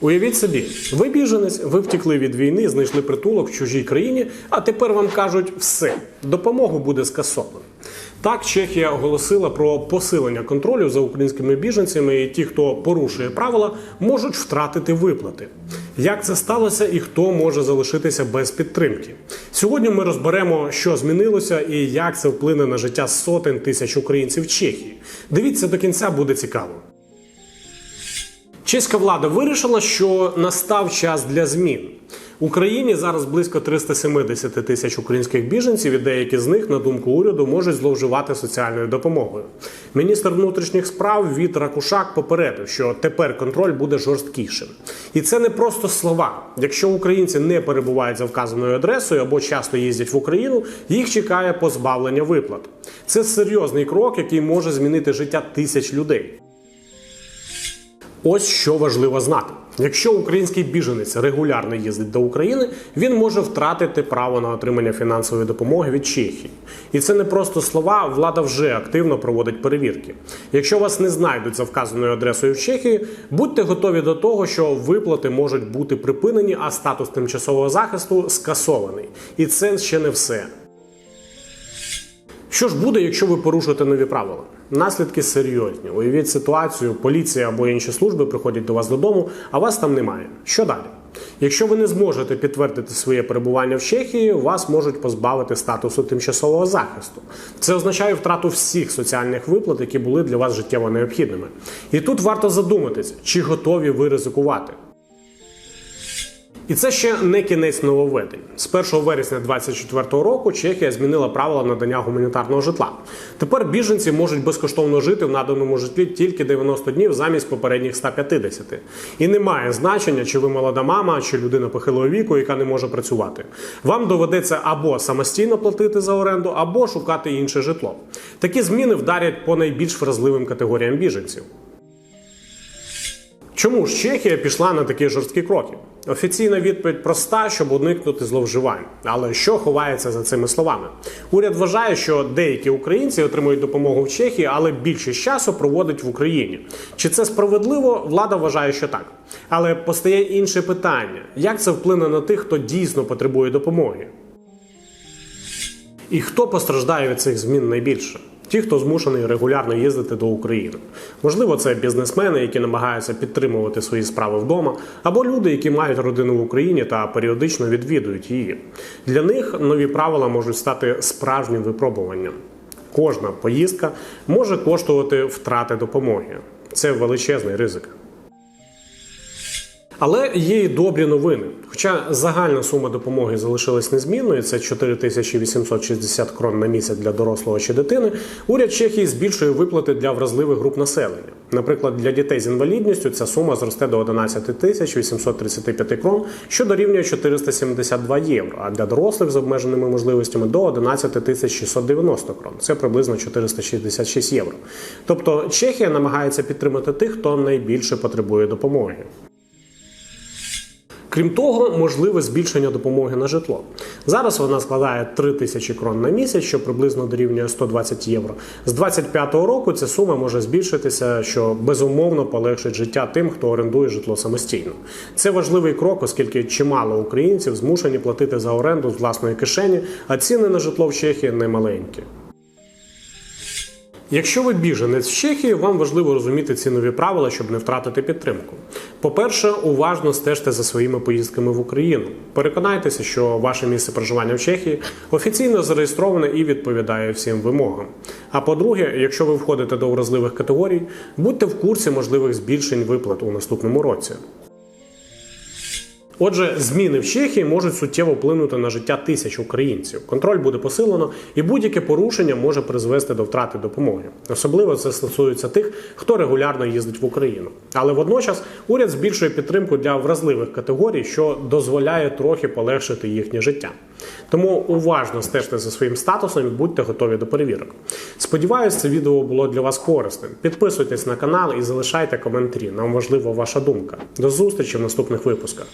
Уявіть собі, ви біженець, ви втекли від війни, знайшли притулок в чужій країні, а тепер вам кажуть все, допомогу буде скасовано. Так, Чехія оголосила про посилення контролю за українськими біженцями, і ті, хто порушує правила, можуть втратити виплати. Як це сталося і хто може залишитися без підтримки? Сьогодні ми розберемо, що змінилося і як це вплине на життя сотень тисяч українців Чехії. Дивіться до кінця, буде цікаво. Чеська влада вирішила, що настав час для змін. В Україні зараз близько 370 тисяч українських біженців, і деякі з них, на думку уряду, можуть зловживати соціальною допомогою. Міністр внутрішніх справ Віт Ракушак попередив, що тепер контроль буде жорсткішим. І це не просто слова. Якщо українці не перебувають за вказаною адресою або часто їздять в Україну, їх чекає позбавлення виплат. Це серйозний крок, який може змінити життя тисяч людей. Ось що важливо знати: якщо український біженець регулярно їздить до України, він може втратити право на отримання фінансової допомоги від Чехії. І це не просто слова. Влада вже активно проводить перевірки. Якщо вас не знайдуть за вказаною адресою в Чехії, будьте готові до того, що виплати можуть бути припинені, а статус тимчасового захисту скасований. І це ще не все. Що ж буде, якщо ви порушуєте нові правила? Наслідки серйозні. Уявіть ситуацію, поліція або інші служби приходять до вас додому, а вас там немає. Що далі? Якщо ви не зможете підтвердити своє перебування в Чехії, вас можуть позбавити статусу тимчасового захисту. Це означає втрату всіх соціальних виплат, які були для вас життєво необхідними. І тут варто задуматись, чи готові ви ризикувати. І це ще не кінець нововведень. З 1 вересня 2024 року Чехія змінила правила надання гуманітарного житла. Тепер біженці можуть безкоштовно жити в наданому житлі тільки 90 днів замість попередніх 150. І немає значення, чи ви молода мама, чи людина похилого віку, яка не може працювати. Вам доведеться або самостійно платити за оренду, або шукати інше житло. Такі зміни вдарять по найбільш вразливим категоріям біженців. Чому ж Чехія пішла на такі жорсткі кроки? Офіційна відповідь проста, щоб уникнути зловживань. Але що ховається за цими словами? Уряд вважає, що деякі українці отримують допомогу в Чехії, але більшість часу проводить в Україні. Чи це справедливо? Влада вважає, що так. Але постає інше питання: як це вплине на тих, хто дійсно потребує допомоги? І хто постраждає від цих змін найбільше? Ті, хто змушений регулярно їздити до України. Можливо, це бізнесмени, які намагаються підтримувати свої справи вдома, або люди, які мають родину в Україні та періодично відвідують її. Для них нові правила можуть стати справжнім випробуванням. Кожна поїздка може коштувати втрати допомоги. Це величезний ризик. Але є і добрі новини. Хоча загальна сума допомоги залишилась незмінною, це 4860 крон на місяць для дорослого чи дитини. Уряд Чехії збільшує виплати для вразливих груп населення. Наприклад, для дітей з інвалідністю ця сума зросте до 11 тисяч 835 крон, що дорівнює 472 євро. А для дорослих з обмеженими можливостями до 11 тисяч 690 крон. Це приблизно 466 євро. Тобто Чехія намагається підтримати тих, хто найбільше потребує допомоги. Крім того, можливе збільшення допомоги на житло. Зараз вона складає 3 тисячі крон на місяць, що приблизно дорівнює 120 євро. З 2025 року ця сума може збільшитися, що безумовно полегшить життя тим, хто орендує житло самостійно. Це важливий крок, оскільки чимало українців змушені платити за оренду з власної кишені, а ціни на житло в Чехії немаленькі. Якщо ви біженець в Чехії, вам важливо розуміти ці нові правила, щоб не втратити підтримку. По-перше, уважно стежте за своїми поїздками в Україну. Переконайтеся, що ваше місце проживання в Чехії офіційно зареєстроване і відповідає всім вимогам. А по-друге, якщо ви входите до вразливих категорій, будьте в курсі можливих збільшень виплат у наступному році. Отже, зміни в Чехії можуть суттєво вплинути на життя тисяч українців. Контроль буде посилено, і будь-яке порушення може призвести до втрати допомоги. Особливо це стосується тих, хто регулярно їздить в Україну. Але водночас уряд збільшує підтримку для вразливих категорій, що дозволяє трохи полегшити їхнє життя. Тому уважно стежте за своїм статусом і будьте готові до перевірок. Сподіваюсь, це відео було для вас корисним. Підписуйтесь на канал і залишайте коментарі. Нам важлива ваша думка. До зустрічі в наступних випусках.